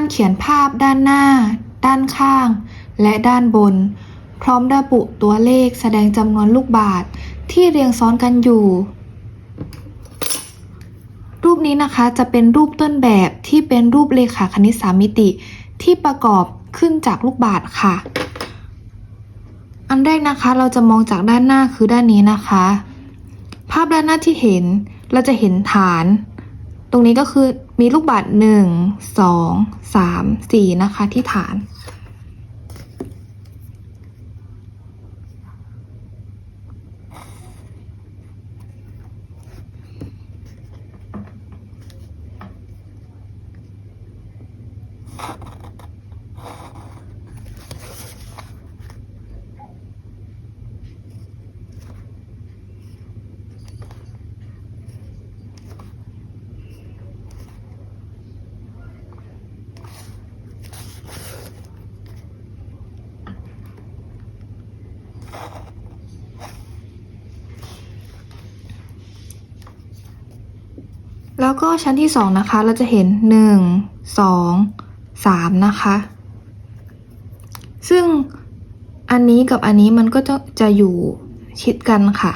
ารเขียนภาพด้านหน้า ด้านข้าง และด้านบน พร้อมระบุตัวเลขแสดงจำนวนลูกบาศก์ที่เรียงซ้อนกันอยู่ รูปนี้นะคะจะเป็นรูปต้นแบบที่เป็นรูปเลขาคณิตสามมิติ ที่ประกอบขึ้นจากลูกบาศก์ค่ะ อันแรกนะคะเราจะมองจากด้านหน้าคือด้านนี้นะคะ ภาพด้านหน้าที่เห็นเราจะเห็นฐาน ตรงนี้ก็คือมีลูกบาศก์หนึ่งสองสามสี่นะคะที่ฐาน แล้วก็ชั้นที่สองนะคะ เราจะเห็นหนึ่งสองสามนะคะ ซึ่งอันนี้กับอันนี้มันก็จะจะอยู่ชิดกันค่ะ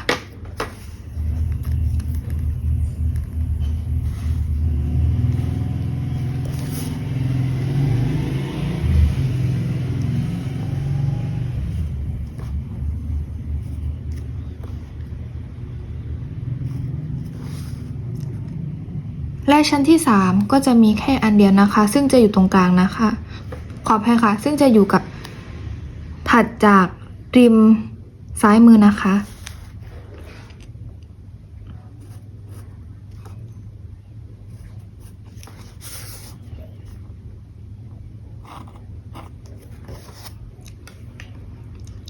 และชั้นที่ 3 ก็จะมีแค่อันเดียวนะคะ ซึ่งจะอยู่ตรงกลางนะคะ ขออภัยค่ะ ซึ่งจะอยู่กับถัดจากริมซ้ายมือนะคะ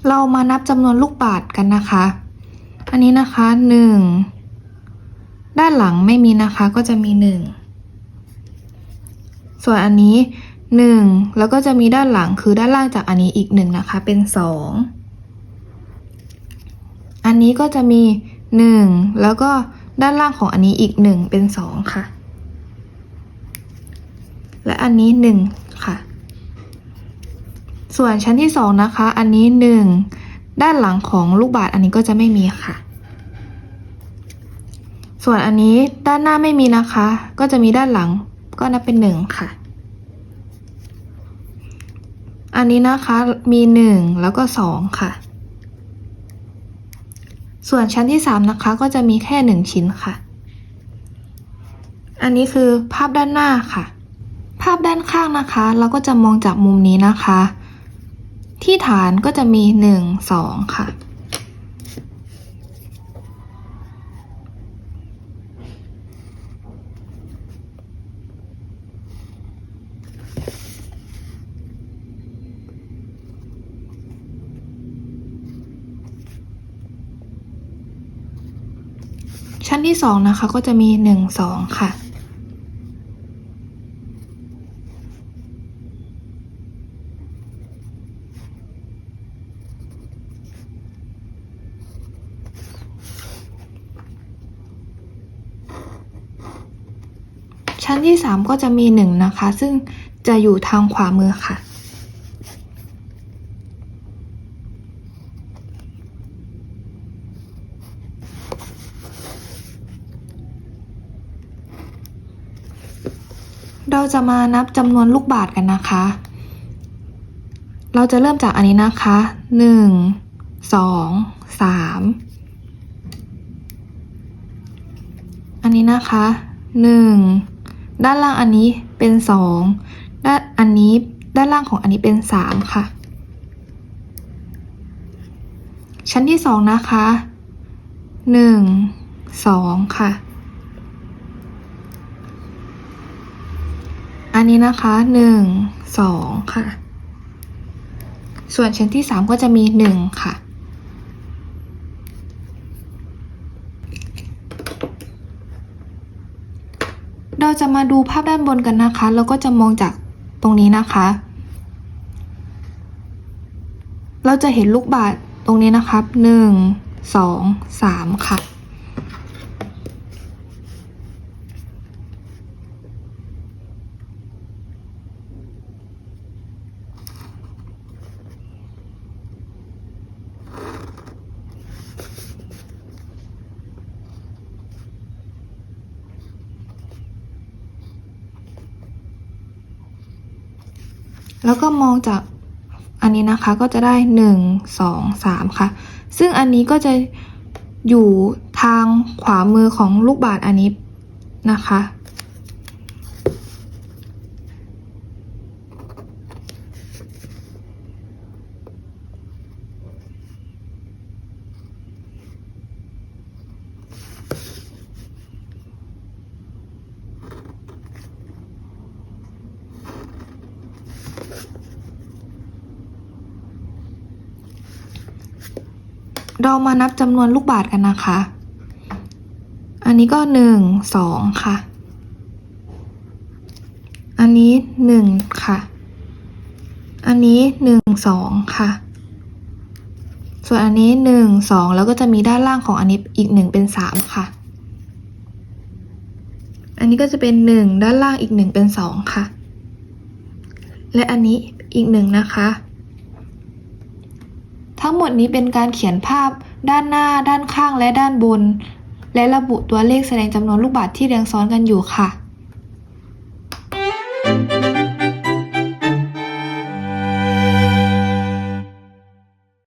เรามานับจำนวนลูกบาศก์กันนะคะ อันนี้นะคะหนึ่ง ด้านหลังไม่มีนะคะก็จะมีหนึ่งส่วนอันนี้หนึ่งแล้วก็จะมีด้านหลังคือด้านล่างจากอันนี้อีกหนึ่งนะคะ เป็นสองอันนี้ก็จะมีหนึ่งแล้วก็ด้านล่างของอันนี้อีกหนึ่งเป็นสองค่ะ และอันนี้หนึ่งค่ะ ส่วนชั้นที่สองนะคะ อันนี้หนึ่งด้านหลังของลูกบาศก์อันนี้ก็จะไม่มีค่ะ ส่วนอันนี้ด้านหน้าไม่มีนะคะ ก็จะมีด้านหลังก็นับเป็นหนึ่งค่ะ อันนี้นะคะมีหนึ่งแล้วก็สองค่ะ ส่วนชั้นที่สามนะคะก็จะมีแค่หนึ่งชิ้นค่ะ อันนี้คือภาพด้านหน้าค่ะ ภาพด้านข้างนะคะ เราก็จะมองจากมุมนี้นะคะ ที่ฐานก็จะมีหนึ่งสองค่ะ ชั้นที่สองนะคะก็จะมีหนึ่งสองค่ะ ชั้นที่สามก็จะมีหนึ่งนะคะ ซึ่งจะอยู่ทางขวามือค่ะ เราจะมานับจำนวนลูกบาศก์กันนะคะ เราจะเริ่มจากอันนี้นะคะหนึ่งสองสามอันนี้นะคะหนึ่งด้านล่างอันนี้เป็นสองด้านอันนี้ด้านล่างของอันนี้เป็นสามค่ะ ชั้นที่สองนะคะหนึ่งสองค่ะ อันนี้นะคะหนึ่งสองค่ะ ส่วนชั้นที่สามก็จะมีหนึ่งค่ะ เราจะมาดูภาพด้านบนกันนะคะ แล้วก็จะมองจากตรงนี้นะคะ เราจะเห็นลูกบาศตรงนี้นะครับหนึ่งสองสามค่ะ แล้วก็มองจากอันนี้นะคะก็จะได้หนึ่งสองสามค่ะ ซึ่งอันนี้ก็จะอยู่ทางขวามือของลูกบาศก์อันนี้นะคะ เรามานับจำนวนลูกบาศก์กันนะคะ อันนี้ก็หนึ่งสองค่ะ อันนี้หนึ่งค่ะ อันนี้หนึ่งสองค่ะ ส่วนอันนี้หนึ่งสองแล้วก็จะมีด้านล่างของอันนี้อีกหนึ่งเป็นสามค่ะ อันนี้ก็จะเป็นหนึ่งด้านล่างอีกหนึ่งเป็นสองค่ะ และอันนี้อีกหนึ่งนะคะ ทั้งหมดนี้เป็นการเขียนภาพ ด้านหน้า ด้านข้างและด้านบน และระบุตัวเลขแสดงจำนวนลูกบาศก์ที่เรียงซ้อนกันอยู่ค่ะ